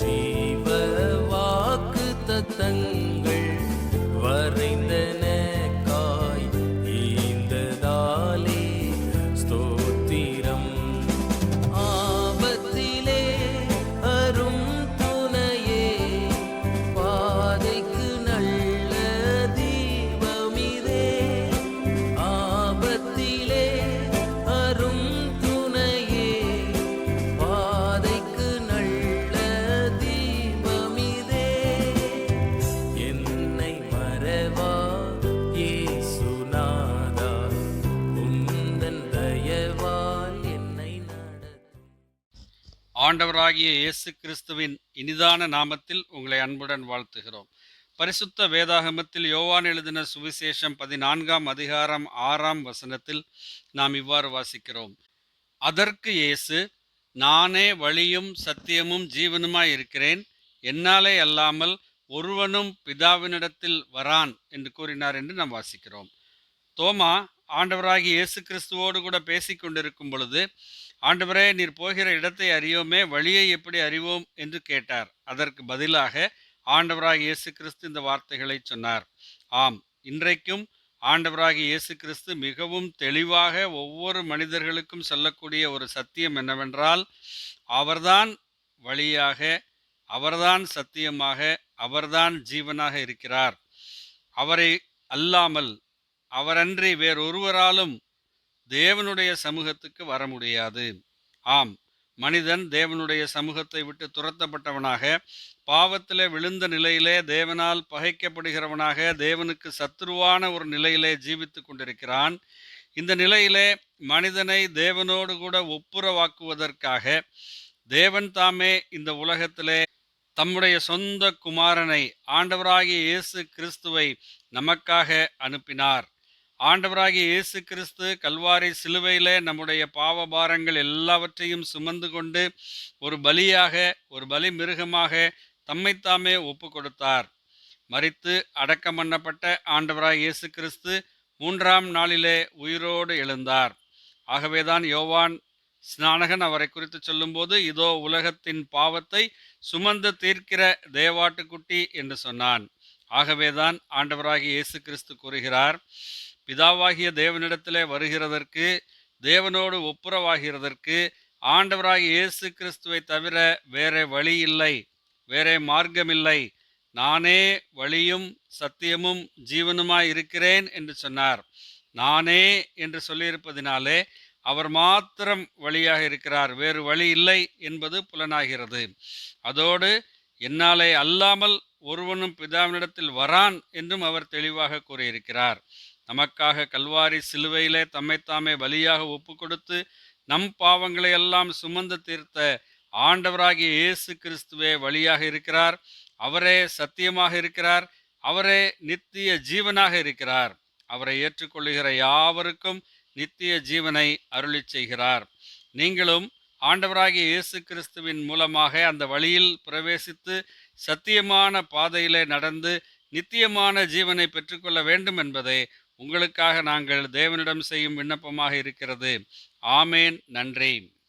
ஜீவ வாக்கு தத்தங்கள். ஆண்டவராகிய இயேசு கிறிஸ்துவின் இனிதான நாமத்தில் உங்களை அன்புடன் வாழ்த்துகிறோம். பரிசுத்த வேதாகமத்தில் யோவான் எழுதின சுவிசேஷம் பதினான்காம் அதிகாரம் ஆறாம் வசனத்தில் நாம் இவ்வாறு வாசிக்கிறோம். அதற்கு இயேசு நானே வழியும் சத்தியமும் ஜீவனுமாய் இருக்கிறேன். என்னாலே அல்லாமல் ஒருவனும் பிதாவினிடத்தில் வரான் என்று கூறினார் என்று நாம் வாசிக்கிறோம். தோமா ஆண்டவராகி இயேசு கிறிஸ்துவோடு கூட பேசி கொண்டிருக்கும் பொழுது ஆண்டவரே நீர் போகிற இடத்தை அறியோமே வழியை எப்படி அறிவோம்? என்று கேட்டார். அதற்கு பதிலாக ஆண்டவராக இயேசு கிறிஸ்து இந்த வார்த்தைகளை சொன்னார். ஆம் இன்றைக்கும் ஆண்டவராகி இயேசு கிறிஸ்து மிகவும் தெளிவாக ஒவ்வொரு மனிதர்களுக்கும் சொல்லக்கூடிய ஒரு சத்தியம் என்னவென்றால் அவர்தான் வழியாக அவர்தான் சத்தியமாக அவர்தான் ஜீவனாக இருக்கிறார். அவரை அல்லாமல் அவரன்றி வேறொருவராலும் தேவனுடைய சமூகத்துக்கு வர முடியாது. ஆம் மனிதன் தேவனுடைய சமூகத்தை விட்டு துரத்தப்பட்டவனாக பாவத்திலே விழுந்த நிலையிலே தேவனால் பகைக்கப்படுகிறவனாக தேவனுக்கு சத்துருவான ஒரு நிலையிலே ஜீவித்து கொண்டிருக்கிறான். இந்த நிலையிலே மனிதனை தேவனோடு கூட ஒப்புரவாக்குவதற்காக தேவன் தாமே இந்த உலகத்திலே தம்முடைய சொந்த குமாரனை ஆண்டவராகிய இயேசு கிறிஸ்துவை நமக்காக அனுப்பினார். ஆண்டவராகிய இயேசு கிறிஸ்து கல்வாரி சிலுவையிலே நம்முடைய பாவ பாரங்கள் எல்லாவற்றையும் சுமந்து கொண்டு ஒரு பலியாக ஒரு பலி மிருகமாக தம்மைத்தாமே ஒப்பு கொடுத்தார் மறித்து அடக்கம் பண்ணப்பட்ட ஆண்டவராக இயேசு கிறிஸ்து மூன்றாம் நாளிலே உயிரோடு எழுந்தார். ஆகவேதான் யோவான் ஸ்நானகன் அவரை குறித்து சொல்லும்போது இதோ உலகத்தின் பாவத்தை சுமந்து தீர்க்கிற தேவாட்டுக்குட்டி என்று சொன்னான். ஆகவேதான் ஆண்டவராகிய இயேசு கிறிஸ்து கூறுகிறார் பிதாவாகிய தேவனிடத்திலே வருகிறதற்கு தேவனோடு ஒப்புரவாகிறதற்கு ஆண்டவராகிய இயேசு கிறிஸ்துவை தவிர வேறே வழி இல்லை வேற மார்க்கமில்லை நானே வழியும் சத்தியமும் ஜீவனுமாய் இருக்கிறேன் என்று சொன்னார். நானே என்று சொல்லியிருப்பதினாலே அவர் மாத்திரம் வழியாக இருக்கிறார். வேறு வழி இல்லை என்பது புலனாகிறது. அதோடு என்னாலே அல்லாமல் ஒருவனும் பிதாவினிடத்தில் வரான் என்றும் அவர் தெளிவாக கூறியிருக்கிறார். நமக்காக கல்வாரி சிலுவையிலே தம்மைத்தாமே பலியாக ஒப்பு கொடுத்து நம் பாவங்களை எல்லாம் சுமந்து தீர்த்த ஆண்டவராகிய இயேசு கிறிஸ்துவே வழியாக இருக்கிறார். அவரே சத்தியமாக இருக்கிறார். அவரே நித்திய ஜீவனாக இருக்கிறார். அவரை ஏற்றுக்கொள்ளுகிற யாவருக்கும் நித்திய ஜீவனை அருளிச் செய்கிறார். நீங்களும் ஆண்டவராகிய இயேசு கிறிஸ்துவின் மூலமாக அந்த வழியில் பிரவேசித்து சத்தியமான பாதையிலே நடந்து நித்தியமான ஜீவனை பெற்றுக்கொள்ள வேண்டும் என்பதே உங்களுக்காக நாங்கள் தேவனிடம் செய்யும் விண்ணப்பமாக இருக்கிறது. ஆமேன். நன்றி.